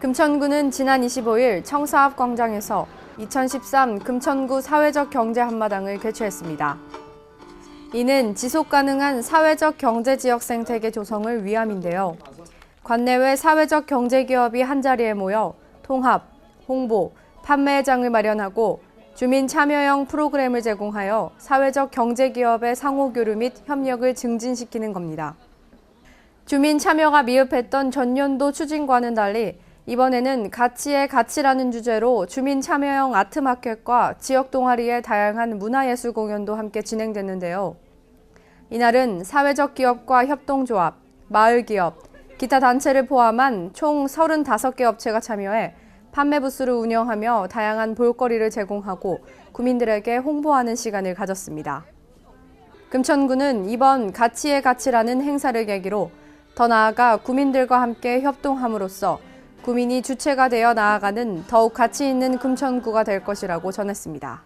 금천구는 지난 25일 청사앞 광장에서 2013 금천구 사회적 경제 한마당을 개최했습니다. 이는 지속 가능한 사회적 경제 지역 생태계 조성을 위함인데요. 관내외 사회적 경제 기업이 한자리에 모여 통합, 홍보, 판매장을 마련하고 주민 참여형 프로그램을 제공하여 사회적 경제 기업의 상호 교류 및 협력을 증진시키는 겁니다. 주민 참여가 미흡했던 전년도 추진과는 달리 이번에는 가치의 가치라는 주제로 주민 참여형 아트마켓과 지역 동아리의 다양한 문화예술 공연도 함께 진행됐는데요. 이날은 사회적 기업과 협동조합, 마을 기업, 기타 단체를 포함한 총 35개 업체가 참여해 판매 부스를 운영하며 다양한 볼거리를 제공하고 구민들에게 홍보하는 시간을 가졌습니다. 금천구는 이번 가치의 가치라는 행사를 계기로 더 나아가 구민들과 함께 협동함으로써 구민이 주체가 되어 나아가는 더욱 가치 있는 금천구가 될 것이라고 전했습니다.